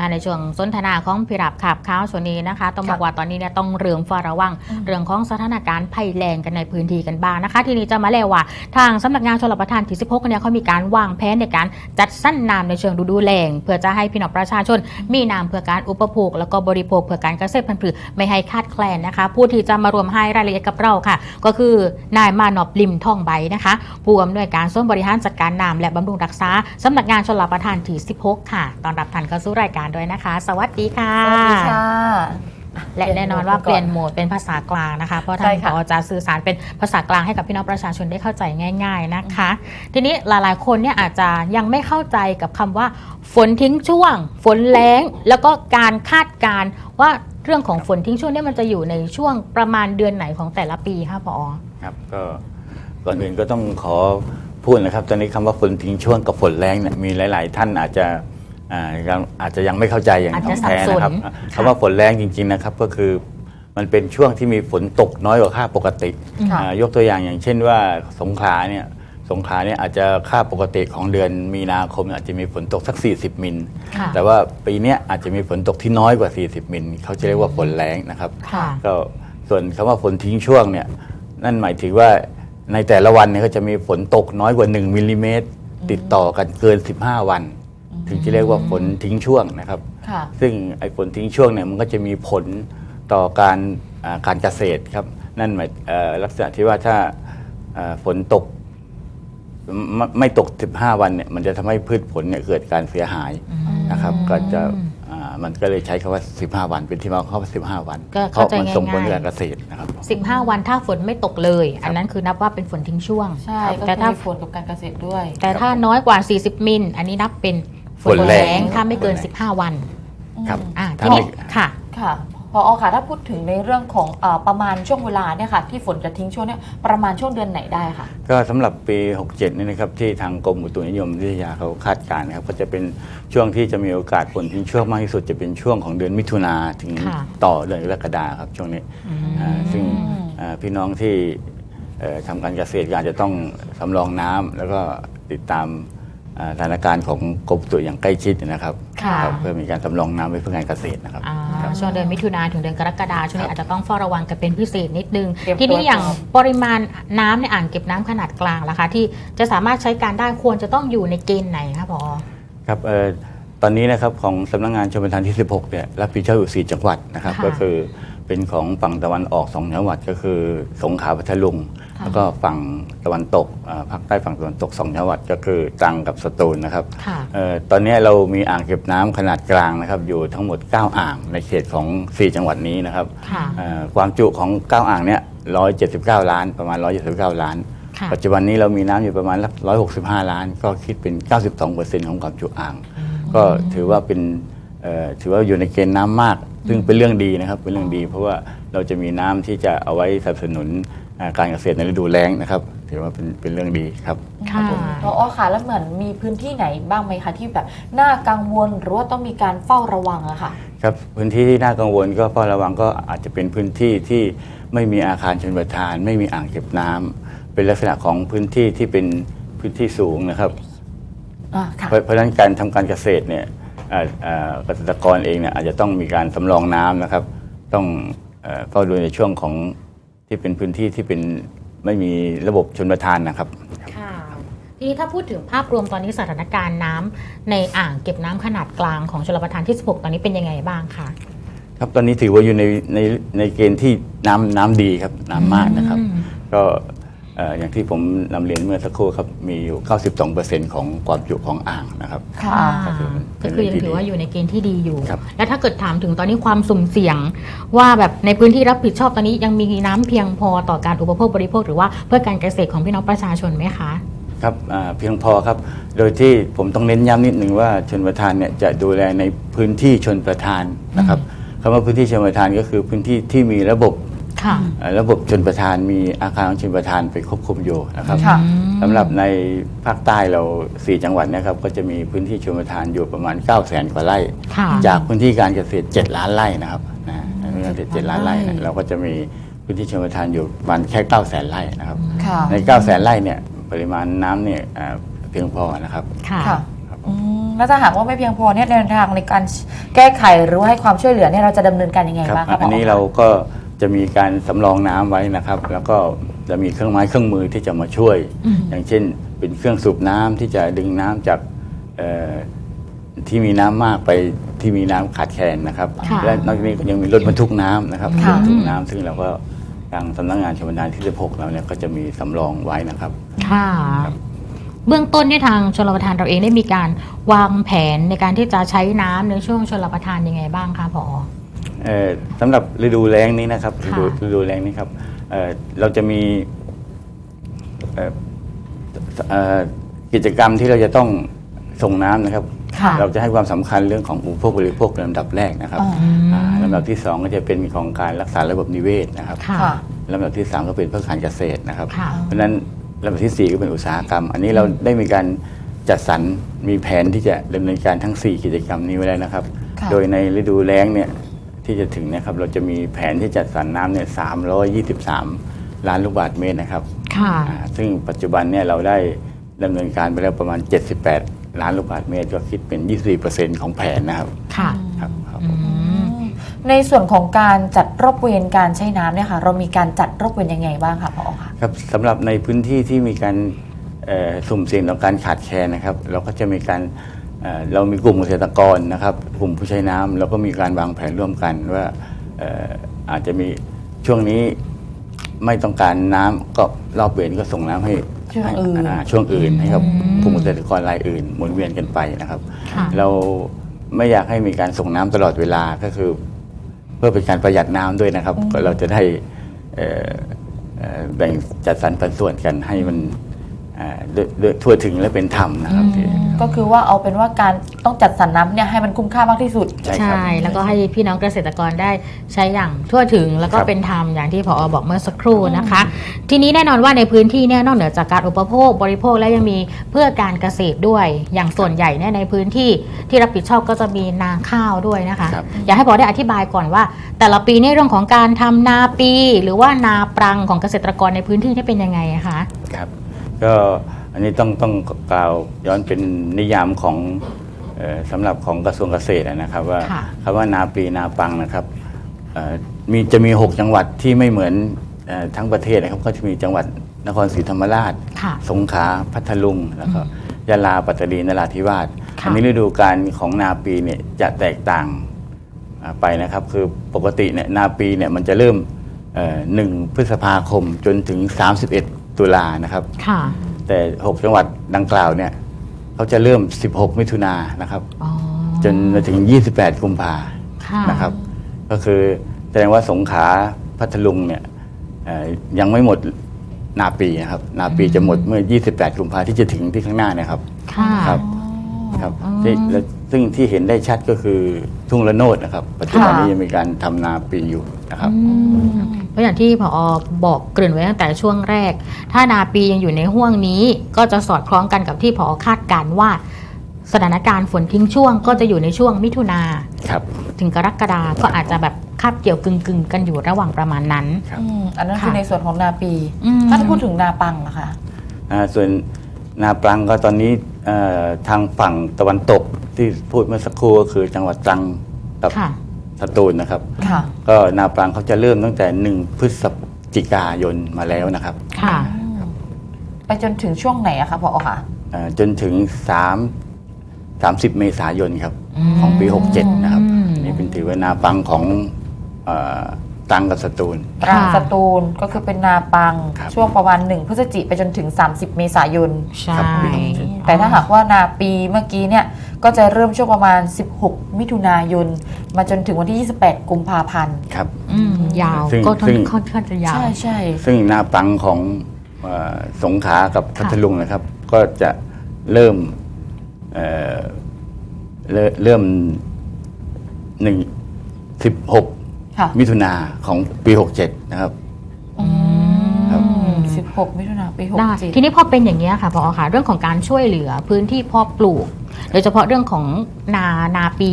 มาในช่วงสนทนาของพิรับขับข้าวส่วนนี้นะคะ ต้องบอกว่าตอนนี้เนี่ยต้องเรื่องฝ้าระวังอืมเรื่องของสถานการณ์ภัยแรงกันในพื้นที่กันบ้างนะคะ ทีนี้จะมาเล่าว่า ทางสำนักงานชลประทานที่ 16เนี่ยเขามีการวางแผนในการจัดสั้นน้ำในเชิงฤดูแล้งเพื่อจะให้พี่น้องประชาชน มีน้ำเพื่อการอุปโภค แล้วก็บริโภคเพื่อการเกษตรพันธุ์พืชไม่ให้คาดแคลนนะคะ ผู้ที่จะมารวมให้รายละเอียดกับเราค่ะ ก็คือนายมานอบลิมทองใบนะคะผู้อำนวยการส่วนบริหารจัดการน้ำและบำรุงรักษาสำนักงานชลประทานที่ 16 ค่ะ ตอนรับท่านเข้าสู่รายการด้วยนะคะ สวัสดีค่ะสวัสดีค่ะ และแน่นอนว่าเปลี่ยนโหมดเป็นภาษากลางนะคะ เพราะท่าใช่นค่ะผอจะสื่อสารเป็นภาษากลางให้กับพี่น้องประชาชนได้เข้าใจง่าย ๆนะคะ ทีนี้หลายๆคนเนี่ยอาจจะยังไม่เข้าใจกับคำว่า ฝนทิ้งช่วง ฝนแล้ง แล้วก็การคาดการณ์ว่าเรื่องของฝนทิ้งช่วงเนี่ยมันจะอยู่ในช่วงประมาณเดือนไหนของแต่ละปีคะผอครับก็ก่อนอื่นก็ต้องขอพูดนะครับ ตอนนี้คำว่าฝนทิ้งช่วงกับฝนแรงเนี่ยมีหลาย ๆ ท่านอาจจะ อ่ายังอาจจะยังไม่เข้าใจอย่างอาจท่จะองแท้สับสนนะครับค่ะคำว่าฝนแรงจริง ๆนะครับ ก็คือมันเป็นช่วงที่มีฝนตกน้อยกว่าค่าปกติค่ะ อ่ายกตัวอย่างอย่างเช่นว่าสงขลาเนี่ยสงขลาเนี่ยอาจจะค่าปกติของเดือนมีนาคมอาจจะมีฝนตกสัก 40 มิล ค่ะ แต่ว่าปีเนี้ยอาจจะมีฝนตกที่น้อยกว่า 40 มิลเขาจะเรียกว่าฝนแรงนะครับ ค่ะ ก็ส่วนคำว่าฝนทิ้งช่วงเนี่ยนั่นหมายถึงว่าในแต่ละวันเนี่ยก็จะมีฝนตกน้อยกว่า 1มิลลิเมตรติดต่อกันเกิน 15 วัน ถึงจะเรียกว่าฝนทิ้งช่วงนะครับ ค่ะ ซึ่งไอ้ฝนทิ้งช่วงเนี่ยมันก็จะมีผลต่อการอ่าการเกษตรครับ นั่นหมายเอ่อลักษณะที่ว่าถ้าเอ่อฝนตกไม่ไม่ตก 15 วันเนี่ยมันจะทำให้พืชผลเนี่ยเกิดการเสียหายนะครับ ก็จะอ่ามันก็เลยใช้คำว่า 15 วัน เป็นที่มาของคำว่า15 วันก็เพเข้าราะใจมันส่งผลง่ายๆต่อการเกษตรนะครับ 15 วันถ้าฝนไม่ตกเลย อันนั้นคือนับว่าเป็นฝนทิ้งช่วง ใช่ ก็แต่คือถ้า มีฝนกับการเกษตรด้วย แต่ถ้าน้อยกว่า 40 มิล อันนี้นับเป็น ฝฝนนแรแรงงถ้าไม่เกินฝนแรง15 วันครับอ่าถ้าทีนี้ไม่ค่ะค่ะพอค่ะถ้าพูดถึงในเรื่องของเออประมาณช่วงเวลาเนี่ยค่ะที่ฝนจะทิ้งช่วงเนี่ยประมาณช่วงเดือนไหนได้ค่ะ ก็สำหรับปี 67 นี่นะครับที่ทางกรมอุตุนิยมวิทยาเขาคาดการณ์นะครับก็จะเป็นช่วงที่จะมีโอกาสฝนทิ้งช่วงมากที่สุดจะเป็นช่วงของเดือนมิถุนาถึงค่ะต่อเดือนกรกฎาครับช่วงนี้อ่าซึ่งอืมอ่าพี่น้องที่เอ่อทำการเกษตรก็อาจจะต้องสำรองน้ำแล้วก็ติดตามอ่า สถานการณ์ของกรมอุตุอย่างใกล้ชิดนะครับค่ะครับ เพื่อมีการสำรองน้ำไว้เพื่อการเกษตรนะครับ อ่าช่วงเดือนมิถุนาถึงเดือนกรกฎาช่วงนี้อาจจะต้องเฝ้าระวังกันเป็นพิเศษนิดนึง เตรียมทีนี้ตัวอย่างก่อนปริมาณน้ำในอ่างเก็บน้ำขนาดกลางล่ะคะ ที่จะสามารถใช้การได้ควรจะต้องอยู่ในเกณฑ์ไหนคะพอ ครับเอ่อตอนนี้นะครับของสำนักงานชลประทานที่ 16เนี่ยรับผิดชอบอยู่ 4 จังหวัดนะครับ ค่ะก็คือ เป็นของฝั่งตะวันออก2จังหวัดก็คือ สงขลาพัทลุง ค่ะ แล้วก็ฝั่งตะวันตกอ่าภาคใต้ฝั่งตะวันตก2จังหวัดก็คือตรังกับสตูลนะครับ ค่ะ เอ่อตอนนี้เรามีอ่างเก็บน้ำขนาดกลางนะครับ อยู่ทั้งหมด 9 อ่างในเขตของ 4 จังหวัดนี้นะครับค่ะ เอ่อความจุของ 9 อ่างเนี่ย179 ล้านประมาณ 179 ล้าน ค่ะ ปัจจุบันนี้เรามีน้ำอยู่ประมาณ165 ล้าน ก็คิดเป็น 92%ของความจุอ่าง ก็ถือว่าเป็นเอ่อถือว่าอยู่ในเกณฑ์น้ำมาก ซึ่งเป็นเรื่องดีนะครับเป็นเรื่องดี เพราะว่าเราจะมีน้ำที่จะเอาไว้สนับสนุนอ่าการเกษตรในฤดูแล้งนะครับถือว่าเป็นเป็นเรื่องดีครับค่ะพอค่ะแล้วเหมือนมีพื้นที่ไหนบ้างไหมคะที่แบบน่ากังวลหรือว่าต้องมีการเฝ้าระวังอะค่ะครับพื้นที่ที่น่ากังวลก็เฝ้าระวังก็อาจจะเป็นพื้นที่ที่ไม่มีอาคารชนประทาน ไม่มีอ่างเก็บน้ำเป็นลักษณะของพื้นที่ที่เป็นพื้นที่สูงนะครับอ่าค่ะเพราะเพราะฉะนั้นการทำการเกษตรเนี่ยอ่าอ่า เกษตรกรเองเนี่ยอาจจะต้องมีการสำรองน้ำนะครับ ต้องเอ่อเฝ้าดูในช่วงของที่เป็นพื้นที่ที่เป็นไม่มีระบบชนประทานนะครับค่ะทีนี้ถ้าพูดถึงภาพรวมตอนนี้สถานการณ์น้ำในอ่างเก็บน้ำขนาดกลางของชลประทานที่ 16 ตอนนี้เป็นยังไงบ้างคะครับตอนนี้ถือว่าอยู่ในในในเกณฑ์ที่น้ำน้ำดีครับน้ำมากนะครับอืมก็เอ่ออย่างที่ผมนำเรียนเมื่อสักครู่ครับมีอยู่ 92%ของความจุของอ่างนะครับค่ะ ก็คือก็คือยังถือว่าอยู่ในเกณฑ์ที่ดีอยู่ ครับ แล้วถ้าเกิดถามถึงตอนนี้ความสุ่มเสี่ยง ว่าแบบในพื้นที่รับผิดชอบตอนนี้ยังมีน้ำเพียงพอต่อการอุปโภคบริโภคหรือว่าเพื่อการเกษตรของพี่น้องประชาชนไหมคะ ครับอ่าเพียงพอครับ โดยที่ผมต้องเน้นย้ำนิดหนึ่งว่าชนประทานเนี่ยจะดูแลในพื้นที่ชนประทานนะครับคำว่าพื้นที่ชนประทานก็คือพื้นที่ที่มีระบบค่ะเอ่อ ระบบชนประทานมีอาคารของชนประทานไปควบคุมอยู่นะครับค่ะสำหรับในภาคใต้เรา 4 จังหวัดเนะครับก็จะมีพื้นที่ชนประทานอยู่ประมาณ 9 0 0แสนกว่าไร่ค่ะจากพื้นที่การเกษตร 7 ล้านไร่นะครับนะพื้นที่การเกษตร7ล้านไร่เนี่ยเราก็จะมีพื้นที่ชนประทานอยู่ประมาณแค่9 0 0แสนไร่นะครับค่ะใน 9 0 0แสนไร่เนี่ยปริมาณน้ำเนี่ยอ่าเพียงพอนะครับค่ะค่ะครับอืมแล้วถ้าหากว่าไม่เพียงพอเนี่ยแนวทางในการแก้ไขหรือว่าให้ความช่วยเหลือเนี่ยเราจะดำเนินการยังไงครับบ้างคะอันนี้ผเราก็ จะมีการสำรองน้ำไว้นะครับ แล้วก็จะมีเครื่องไม้เครื่องมือที่จะมาช่วยอืมอย่างเช่น เป็นเครื่องสูบน้ำที่จะดึงน้ำจากเอ่อที่มีน้ำมากไปที่มีน้ำขาดแคลนนะครับ ค่ะและนอกจากนี้ก็ยังมีรถบรรทุกน้ำนะครับรถค่ะ บรรทุกน้ำซึ่งเราก็ทางสำนักงานชลประทานที่16เราเนี่ยก็จะมีสำรองไว้นะครับ ค่ะ เบื้องต้นเนี่ยทางชลประทานเราเองได้มีการวางแผนในการที่จะใช้น้ำในช่วงชลประทานยังไงบ้างคะพอเอ่อ สำหรับฤดูแล้งนี้นะครับฤค่ะดูฤดูแล้งนี้ครับเอ่อเราจะมีเอ่อเอ่อกิจกรรมที่เราจะต้องส่งน้ำนะครับค่ะเราจะให้ความสำคัญเรื่องของอุปโภคบริโภคเป็นลำดับแรกนะครับอ๋ออ่าลำดับที่สองก็จะเป็นของการรักษาระบบนิเวศนะครับค่ะค่ะลำดับที่สามก็เป็นเพื่อการเกษตรนะครับค่ะเพราะฉะนั้นลำดับที่สี่ก็เป็นอุตสาหกรรม อันนี้เราได้มีการจัดสรรมีแผนที่จะดำเนินการทั้ง 4 กิจกรรมนี้ไว้แล้วนะครับค่ะโดยในฤดูแล้งเนี่ย ที่จะถึงเนะครับเราจะมีแผนที่จัดสรรน้ำเนี่ย323 ล้านลูกบาศก์เมตรนะครับค่ะอ่าซึ่งปัจจุบันเนี่ยเราได้ดำเนินการไปแล้วประมาณ 78 ล้านลูกบาศก์เมตร ก็คิดเป็น 24%ของแผนนะครับค่ะ ครับครับอืมในส่วนของการจัดรอบเวรการใช้น้ำเนี่ยค่ะ เรามีการจัดรอบเวรยังไงบ้างคะพอคะครับสำหรับในพื้นที่ที่มีการเอ่อสุ่มเสี่ยงต่อการขาดแคลนนะครับ เราก็จะมีการ เอ่อเรามีกลุ่มเกษตรกรนะครับ กลุ่มผู้ใช้น้ำเราก็มีการวางแผนร่วมกันว่าเอ่ออาจจะมีช่วงนี้ไม่ต้องการน้ำก็รอบเวรก็ส่งน้ำให้ช่วงอื่นาช่วงอื่นให้กับอืมกลุ่มเกษตรกรรายอื่น หมุนเวียนกันไปนะครับค่ะเราไม่อยากให้มีการส่งน้ำตลอดเวลาก็คือ เพื่อเป็นการประหยัดน้ำด้วยนะครับก็เราจะได้เอ่อเอ่อแบ่งจัดสรรปันส่วนกันให้มัน ทั่วถึงและเป็นธรรมนะครับที่ก็คือว่าเอาเป็นว่าการต้องจัดสรรน้ำเนี่ยให้มันคุ้มค่ามากที่สุด ใช่ครับใช่แล้วก็ให้พี่น้องเกษตรกรได้ใช้อย่างทั่วถึงแล้วก็ครับเป็นธรรมอย่างที่พอบอกเมื่อสักครู่นะคะ ทีนี้แน่นอนว่าในพื้นที่เนี่ยนอกเหนือจากการอุปโภคบริโภคแล้วยังมีเพื่อการเกษตรด้วย อย่างส่วนใหญ่เนี่ยในพื้นที่ที่รับผิดชอบก็จะมีนาข้าวด้วยนะคะครับอยากให้พอได้อธิบายก่อนว่า แต่ละปีในเรื่องของการทำนาปี หรือว่านาปรังของเกษตรกรในพื้นที่นี่เป็นยังไงอะคะครับ ก็อันนี้ต้องต้องกล่าวย้อนเป็นนิยามของเออสำหรับของกระทรวงเกษตรนะครับ ว่าค่ะคำว่านาปีนาปังนะครับเอ่อมีจะมี 6 จังหวัดที่ไม่เหมือนเออทั้งประเทศนะครับ ก็จะมีจังหวัดนครศรีธรรมราชค่ะสงขลาพัทลุงแล้วก็ยะลาปัตตานีนราธิวาสค่ะอันนี้ฤดูการของนาปีเนี่ยจะแตกต่างอ่าไปนะครับ คือปกติเนี่ยนาปีเนี่ยมันจะเริ่มเอ่อหนึ่งพฤษภาคมจนถึง 31 ตุลานะครับ ค่ะ แต่ 6 จังหวัดดังกล่าวเนี่ยเขาจะเริ่ม 16 มิถุนายนนะครับ อ๋อ จนมาถึง 28 กุมภาค่ะนะครับ ก็คือแสดงว่าสงขลาพัทลุงเนี่ยเอ่อยังไม่หมดนาปีนะครับนาปีจะหมดเมื่อ 28 กุมภาที่จะถึงที่ข้างหน้าเนะครับ ค่ะครับ ครับอืมที่และซึ่งที่เห็นได้ชัดก็คือทุ่งละโนดนะครับ ปัจจุบันนี้ยังมีการทำนาปีอยู่นะครับ อืม เพราะอย่างที่พอบอกเกริ่นไว้ตั้งแต่ช่วงแรก ถ้านาปียังอยู่ในห่วงนี้ ก็จะสอดคล้องกันกับที่พอคาดการณ์ว่าสถานการณ์ฝนทิ้งช่วงก็จะอยู่ในช่วงมิถุนาครับถึงกรกฎาก็อาจจะแบบคาบเกี่ยวกึ่งกึ่งๆ กันอยู่ระหว่างประมาณนั้นครับอืมอันนั้นคือค่ะในส่วนของนาปีอืมถ้าพูดถึงนาปังนะคะอ่าส่วนนาปรังก็ตอนนี้เอ่อทางฝั่งตะวันตกที่พูดเมื่อสักครู่ก็คือจังหวัดตรังกับค่ะ สตูลนะครับ ค่ะ ก็นาปรังเขาจะเริ่มตั้งแต่หนึ่งพฤศจิกายนมาแล้วนะครับค่ะ ไปจนถึงช่วงไหนอะคะพอค่ะเอ่อจนถึง 3 30 เมษายนครับอืมของปี 67 นะครับอืม อันนี่เป็นถือว่านาปรังของเอ่อตรังกับสตูล ตรังค่ะสตูลก็คือเป็นนาปังครับ ช่วงประมาณ1พฤศจิไปจนถึง 30 เมษายน ใช่ ครับ แต่ถ้าหากว่านาปีเมื่อกี้เนี่ย ก็จะเริ่มช่วงประมาณ 16 มิถุนายน มาจนถึงวันที่ 28 กุมภาพันธ์ ครับ อืมยาวซึ่งก็ค่อนซึ่ง ค่อนข้างจะยาว ใช่ใช่ซึ่งนาปรังของเอ่อสงขลากับพัทลุงนะครับ ก็จะเริ่มเอ่อเริ่มเริ่มหนึ่งสิบหกค่ะมิถุนาของปีหกเจ็ดนะครับ ครับ อืม16 มิถุนาปีได้67ทีนี้พอเป็นอย่างนี้ยค่ะพอค่ะ เรื่องของการช่วยเหลือพื้นที่เพาะปลูก โดยเฉพาะเรื่องของนานาปี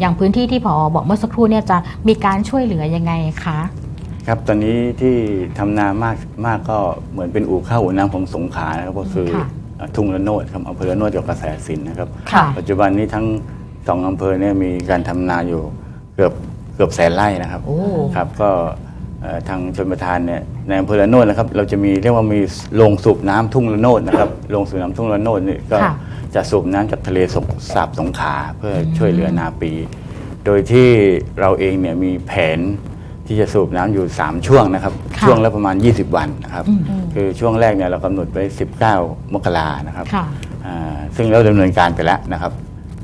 อย่างพื้นที่ที่พอบอกเมื่อสักครู่เนี่ยจะมีการช่วยเหลือยังไงคะครับตอนนี้ที่ทำนามากมากก็เหมือนเป็นอู่ข้าวอู่น้ำของสงขลานะครับก็คือค่ะเอ่อทุ่งระโนดครับอำเภอระโนดกับกระแสสินนะครับค่ะปัจจุบันนี้ทั้งสองอำเภอเนี่ยมีการทำนาอยู่เกือบเกือบแสนไร่นะครับโอ้ครับก็เอ่อทางชนประทานเนี่ยในอำเภอระโนดนะครับ เราจะมีเรียกว่ามีโรงสูบน้ำทุ่งระโนดนะครับโรงสูบน้ำทุ่งระโนดนี่ก็ค่ะ จะจะสูบน้ำจากทะเลสงสาบสงขลาเพื่อช่วยเหลือนาปี โดยที่เราเองเนี่ยมีแผนที่จะสูบน้ำอยู่ 3 ช่วงนะครับ ค่ะช่วงละประมาณ 20 วันนะครับ อืม คือช่วงแรกเนี่ยเรากำหนดไว้ 19 มกรานะครับ ค่ะ อ่าซึ่งเราดำเนินการไปแล้วนะครับ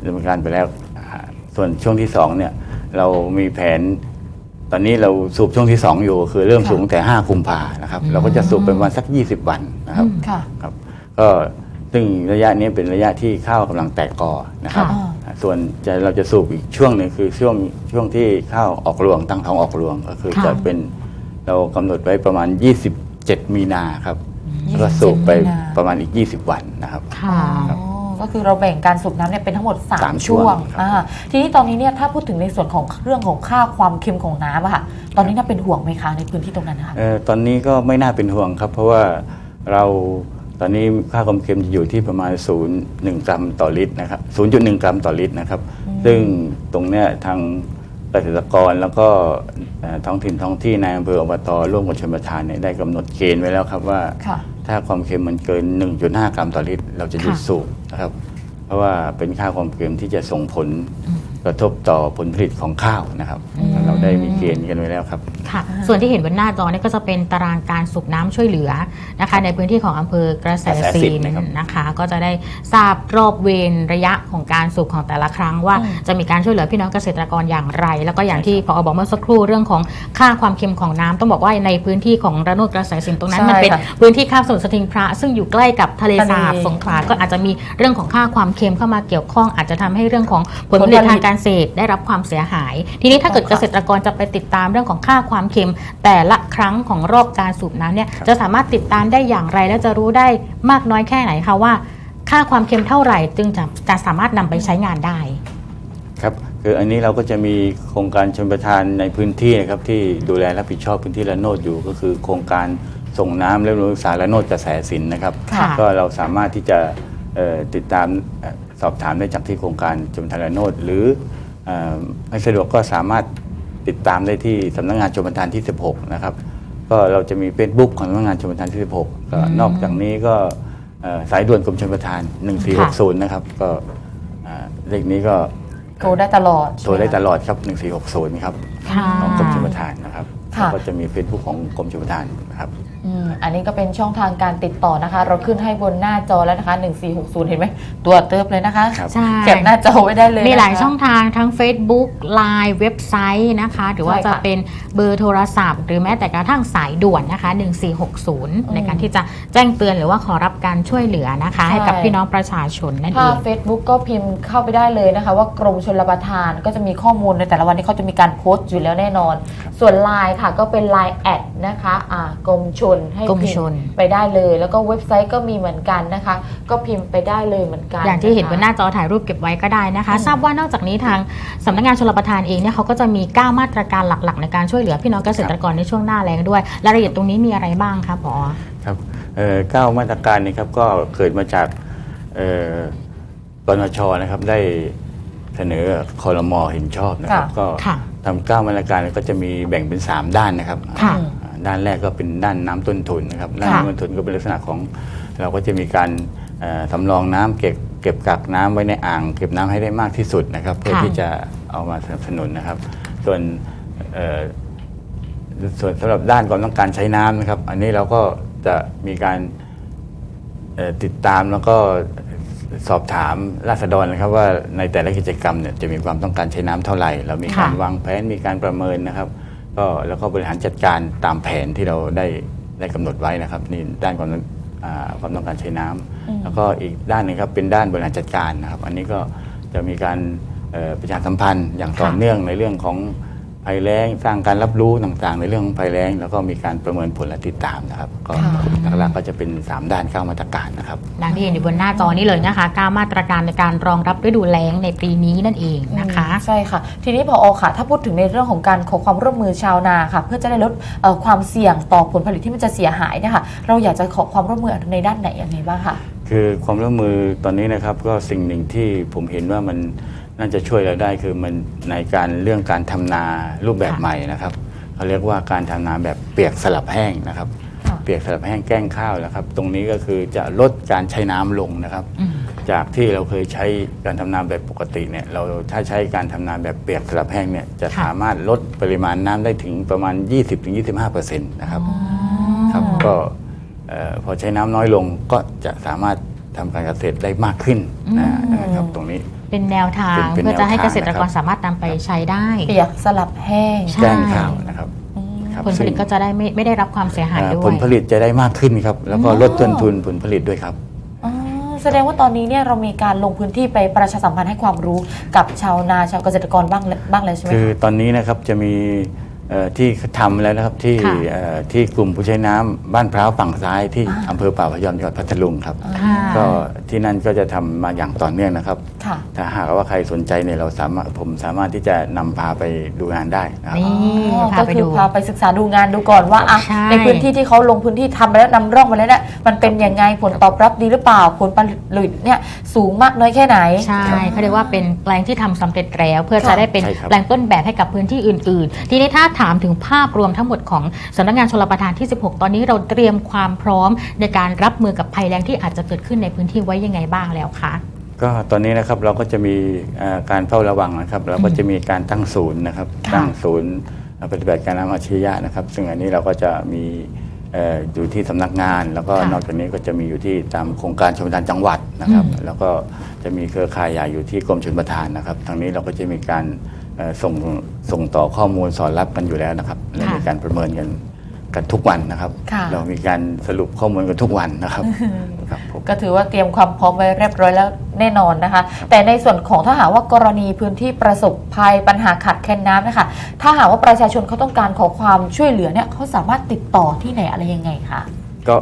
ดำเนินการไปแล้วอ่าส่วนช่วงที่สองเนี่ยเรามีแผน ตอนนี้เราสูบช่วงที่สองอยู่ คือเริ่มค่ะ สูบตั้งแต่5กุมภานะครับ เราก็จะสูบไปประมาณสัก 20 วันนะครับอืมค่ะ ครับก็ ซึ่งระยะนี้เป็นระยะที่ข้าวกำลังแตกกอนะครับ ค่ะอ่าส่วนจะเราจะสูบอีกช่วงหนึ่งคือช่วงช่วงที่ข้าวออกรวงตั้งท้องออกรวงก็คือค่ะ จะเป็นเรากำหนดไว้ประมาณ 27 มีนาครับแล้วก็สูบไปมีนา ประมาณอีก 20 วันนะครับ ค่ะ อ๋อก็คือเราแบ่งการสูบน้ำเนี่ยเป็นทั้งหมด สาม3 ช่ช่ววงงครับ อ่าทีนี้ตอนนี้เนี่ยถ้าพูดถึงในส่วนของเรื่องของค่าความเค็มของน้ำอะค่ะ ตอนนี้น่าเป็นห่วงไหมคะในพื้นที่ตรงนั้นนะคะ เอ่อตอนนี้ก็ไม่น่าเป็นห่วงครับ เพราะว่าเรา ตอนนี้ค่าความเค็มจะอยู่ที่ประมาณ 0.1 กรัมต่อลิตรนะครับ 0.1 กรัมต่อลิตรนะครับ ซึ่งตรงเนี้ยทางเกษตรกรแล้วก็เอ่อท้องถิ่นท้องที่ในอำเภออบตร่วมกับชนประทานเนี่ยได้กำหนดเกณฑ์ไว้แล้วครับว่าค่ะถ้าความเค็มมันเกิน 1.5 กรัมต่อลิตร เราจะหยุดค่ะสูบนะครับ เพราะว่าเป็นค่าความเค็มที่จะส่งผล กระทบต่อผลผลิตของข้าวนะครับเราได้มีเกณฑ์กันไว้แล้วครับ ค่ะ ส่วนที่เห็นบนหน้าจอเนี่ยก็จะเป็นตารางการสูบน้ำช่วยเหลือนะคะ ในพื้นที่ของอำเภอกระแสกระแสสิสินนนะครับ นะคะ ก็จะได้ทราบรอบเวรระยะของการสูบของแต่ละครั้งว่าอืม จะมีการช่วยเหลือพี่น้องเกษตรกรอย่างไร แล้วก็อย่างที่พอบอกเมื่อสักครู่เรื่องของค่าความเค็มของน้ำต้องบอกว่าในพื้นที่ของระโนดกระแสสินตรงนั้นใช่มันเป็นค่ะพื้นที่ข้ามสมุทรสทิงพระ ซึ่งอยู่ใกล้กับทะเลสาบทะเลสงขลาก็อาจจะมีเรื่องของค่าความเค็มเข้ามาเกี่ยวข้อง อาจจะทำให้เรื่องของผลผลิตผลผลิต ทางการเกษตรได้รับความเสียหาย ทีนี้ถ้าเกิดค่ะเกษตรกรจะไปติดตามเรื่องของค่าความเค็ม แต่ละครั้งของรอบการสูบน้ำเนี่ยจะสามารถติดตามได้อย่างไร และจะรู้ได้มากน้อยแค่ไหนคะว่า ค่าความเค็มเท่าไหร่จึงจะจะสามารถนำไปใช้งานได้ ครับคืออันนี้เราก็จะมีโครงการชนประทานในพื้นที่นะครับที่ดูแลรับผิดชอบพื้นที่ระโนดอยู่ ก็คือโครงการส่งน้ำและบำรุงรักษาระโนดกระแสสินนะครับ ค่ะ ก็เราสามารถที่จะเอ่อติดตามเอ่อส อบถามได้จากที่โครงการชมทานระโนดหรือเอ่อไม่สะดวกก็สามารถติดตามได้ที่สำนักงานชมประทานที่ 16 นะครับ ก็เราจะมี Facebook ของสำนักงานชมประทานที่ 16ก็นอกจากนี้ก็เอ่อสายด่วนกรมชลประทาน 1460 นะครับ ก็อ่าเลขนี้ก็โทรได้ตลอด โทรได้ตใช่หมคะลอดครับ 1460 ครับค่ะของกรมชลประทานนะครับค่ะแล้วก็จะมี Facebook ของกรมชลประทานนะครับ อืมอันนี้ก็เป็นช่องทางการติดต่อนะคะ เราขึ้นให้บนหน้าจอแล้วนะคะ 1460 เห็นไหม ตัวเติบเลยนะคะครับ ใช่แคปหน้าจอไว้ได้เลยมีหลายนะคะ ช่องทางทั้ง Facebook Line เว็บไซต์นะคะ หรือว่าใช่จะค่ะเป็นเบอร์โทรศัพท์ หรือแม้แต่กระทั่งสายด่วนนะคะ 1460 ในการที่จะแจ้งเตือนหรือว่าขอรับการช่วยเหลือนะคะ ใช่ ให้กับพี่น้องประชาชนนั่นเอถ้า ง Facebook ก็พิมพ์เข้าไปได้เลยนะคะ ว่ากรมชลประทานก็จะมีข้อมูลในแต่ละวันที่เขาจะมีการโพสต์อยู่แล้วแน่นอน ส่วน Line ค่ะก็เป็น Line แอดนะคะอ่ากรมชนให้กรมพิชมนพ์ไปได้เลย แล้วก็เว็บไซต์ก็มีเหมือนกันนะคะ ก็พิมพ์ไปได้เลยเหมือนกันอย่างที่เห็นบนหะน้าจอถ่ายรูปเก็บไว้ก็ได้นะคะอืมทราบว่านอกจากนี้ทางสำนักงานชลประทานเองเนี่ยเขาก็จะมี 9 มาตรการหลักๆ ในการช่วยเหลือพี่น้องเกษตรกรในช่วงหน้าแล้งด้วยรายละเอียดตรงนี้มีอะไรบ้างคะพอครับเอ่อเก้ามาตรการนี้ครับก็เกิดมาจากเอ่อกนชนะครับได้เสนอคอรมอเห็นชอบนะครับค่ะก็ค่ะ ทำเก้ามาตรการก็จะมีแบ่งเป็น 3 ด้านนะครับค่ะอ่า ด้านแรกก็เป็นด้านน้ำต้นทุนนะครับด้านค่ะน้ำต้นทุนก็เป็นลักษณะของเราก็จะมีการเอ่อสำรองน้ำเก็บเก็บกักน้ำไว้ในอ่าง เก็บน้ำให้ได้มากที่สุดนะครับ เพื่อค่ะที่จะเอามาสนับสนุนนะครับ ส่วนเอ่อส่วนสำหรับด้านความต้องการใช้น้ำนะครับ อันนี้เราก็จะมีการเอ่อติดตามแล้วก็สอบถามราษฎรนะครับ ว่าในแต่ละกิจกรรมเนี่ยจะมีความต้องการใช้น้ำเท่าไหร่ เรามีการค่ะวางแผนมีการประเมินนะครับ ก็แล้วก็บริหารจัดการตามแผนที่เราได้ได้กำหนดไว้นะครับนี่ด้านความต้องอ่าความต้องการใช้น้ำอืมแล้วก็อีกด้านหนึงครับเป็นด้านบริหารจัดการนะครับ อันนี้ก็จะมีการเอ่อประชาสัมพันธ์อย่างต่อค่ะ เนื่องในเรื่องของ ภัยแล้งสร้างการรับรู้ต่างๆ ในเรื่องของภัยแล้ง แล้วก็มีการประเมินผลและติดตามนะครับ ก็ค่ะหลักๆก็จะเป็น 3 ด้านเข้ามาตรการนะครับดังที่เห็นอยู่บนหน้าจอนี้เลยนะคะ9มาตรการในการรองรับฤดูแล้งในปีนี้นั่นเองนะคะอืมใช่ค่ะ ทีนี้พอค่ะ ถ้าพูดถึงในเรื่องของการขอความร่วมมือชาวนาค่ะ เพื่อจะได้ลดเอ่อความเสี่ยงต่อผลผลิตที่มันจะเสียหายเนี่ยค่ะเราอยากจะขอความร่วมมือในด้านไหนยังไงบ้างคะคือความร่วมมือตอนนี้นะครับก็สิ่งหนึ่งที่ผมเห็นว่ามัน น่าจะช่วยเราได้คือมันในการเรื่องการทำนารูปแบบค่ะ ใหม่นะครับเขาเรียกว่าการทำนาแบบเปียกสลับแห้งนะครับ ค่ะเปียกสลับแห้งแกล้งข้าวนะครับ ตรงนี้ก็คือจะลดการใช้น้ำลงนะครับ อืมจากที่เราเคยใช้การทำนาแบบปกติเนี่ยเราถ้าใช้การทำนาแบบเปียกสลับแห้งเนี่ยจะค่ะสามารถลดปริมาณน้ำได้ถึงประมาณ 20-25%นะครับครับ ก็เอ่อพอใช้น้ำน้อยลงก็จะสามารถทำการเกษตรได้มากขึ้นนะอืมนะครับตรงนี้ เป็นแนวทางเป็นเป็นเพื่อจะให้แนวทางเกษตรกรนะครับ สามารถนำไปใช้ได้ เปียกสลับแห้งใช่ แกล้งข้าวนะครับอืม ครับผลผลิตซึ่งก็จะได้ไม่ไม่ได้รับความเสียหายเอ่อด้วย ผลผลิตจะได้มากขึ้นครับ แล้วก็อ๋อ ลดต้นทุนผลผลิตด้วยครับ อ๋อแสดงว่าตอนนี้เนี่ยเรามีการลงพื้นที่ไปประชาสัมพันธ์ให้ความรู้กับชาวนาชาวเกษตรกรบ้างแล้วบ้างเลยใช่ไหมคือคะ ตอนนี้นะครับจะมีเอ่อ ที่ทำแล้วนะครับที่ค่ะเอ่อที่กลุ่มผู้ใช้น้ำบ้านพร้าวฝั่งซ้ายที่อำเภอป่าพยอมจังหวัดพัทลุงครับ ค่ะ ก็ที่นั่นก็จะทำมาอย่างต่อเนื่องนะครับ ค่ะ ถ้าหากว่าใครสนใจเนี่ยเราสามารถผมสามารถที่จะนำพาไปดูงานได้นะครับ นี่อ๋อพาก็ไปคืดู อพาไปศึกษาดูงานดูก่อนว่าอะใช่ ในพื้นที่ที่เขาลงพื้นที่ทำไปแล้วนำร่องมาแล้วเนี่ยมันเป็นยังไงผลตอบรับดีหรือเปล่า ผลผลิตเนี่ยสูงมากน้อยแค่ไหน ใช่เขาเรียกว่าเป็นแปลงที่ทำสำเร็จแล้ว เพื่อค่ะจะได้เป็นใช่ครับ แปลงต้นแบบให้กับพื้นที่อื่น ๆ ทีนี้ถ้าถามถึงภาพรวมทั้งหมดของสำนักงานชลประทานที่ 16 ตอนนี้เราเตรียมความพร้อมในการรับมือกับภัยแล้งที่อาจจะเกิดขึ้นในพื้นที่ไว้ยังไงบ้างแล้วคะก็ตอนนี้นะครับเราก็จะมีเอ่อการเฝ้าระวังนะครับ เราก็จะมีการตั้งศูนย์นะครับค่ะตั้งศูนย์ปฏิบัติการน้ำอาชียะนะครับ ซึ่งอันนี้เราก็จะมีเอ่ออยู่ที่สำนักงาน แล้วก็ค่ะนอกจากนี้ก็จะมีอยู่ที่ตามโครงการชมทานจังหวัดนะครับอืมแล้วก็จะมีเครือข่ายใหญ่อยู่ที่กรมชลประทานนะครับทางนี้เราก็จะมีการเอ่อ ส่งส่งต่อข้อมูลสอนรับกันอยู่แล้วนะครับและมีการประเมินกันกันทุกวันนะครับค่ะเรามีการสรุปข้อมูลกันทุกวันนะครับครับผมก็ถือว่าเตรียมความพร้อมไว้เรียบร้อยแล้วแน่นอนนะคะ แต่ในส่วนของถ้าหากว่ากรณีพื้นที่ประสบภัยปัญหาขาดแคลนน้ำนะคะ ถ้าหากว่าประชาชนเขาต้องการขอความช่วยเหลือเนี่ยเขาสามารถติดต่อที่ไหนอะไรยังไงคะก็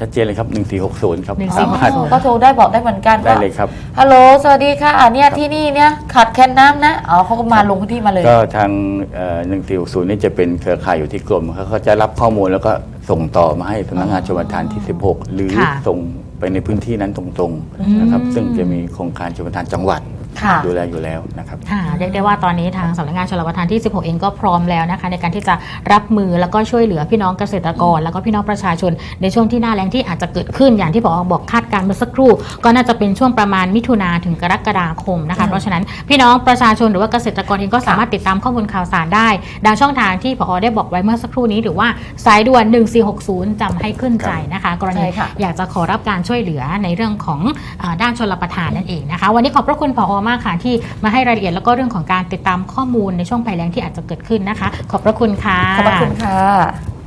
ชัดเจนเลยครับ 1460 ครับ1460สามารถอ๋อก็โทรได้บอกได้เหมือนกันได้เลยครับ ฮัลโหลสวัสดีค่ะอะเนี่ยครับที่นี่เนี่ยขาดแคลนน้ำนะอ๋อเขาก็มาลงพื้นที่มาเลย ก็ทางเอ่อ1460 นี่จะเป็นเครือข่ายอยู่ที่กรมเขาก็จะรับข้อมูลแล้วก็ส่งต่อมาให้สำนักงานชลประทานที่ 16 หรือค่ะ ส่งไปในพื้นที่นั้นตรงๆนะครับ ซึ่งจะมีโครงการชลประทานจังหวัด ค่ะ ดูแลอยู่แล้วนะครับค่ะเรียกได้ว่าตอนนี้ทางสำนักงานชลประทานที่ 16 เองก็พร้อมแล้วนะคะ ในการที่จะรับมือแล้วก็ช่วยเหลือพี่น้องเกษตรกร แล้วก็พี่น้องประชาชน ในช่วงที่หน้าแล้งที่อาจจะเกิดขึ้นอย่างที่บอกบอกคาดการณ์เมื่อสักครู่ ก็น่าจะเป็นช่วงประมาณมิถุนาถึงกรกฎาคมนะคะอืมเพราะฉะนั้นพี่น้องประชาชนหรือว่าเกษตรกรเองก็สามารถติดตามข้อมูลข่าวสารได้ ดังช่องทางที่พอได้บอกไว้เมื่อสักครู่นี้หรือว่าสายด่วน 1460จำให้ขึ้นใจนะคะ กรณีใช่ค่ะอยากจะขอรับการช่วยเหลือในเรื่องของอาด้านชลประทานนั่นเองนะคะ วันนี้ขอบพระคุณผอมากค่ะที่มาให้รายละเอียดแล้วก็เรื่องของการติดตามข้อมูลในช่วงภัยแล้งที่อาจจะเกิดขึ้นนะคะ ขอบพระคุณค่ะ ขอบพระคุณค่ะ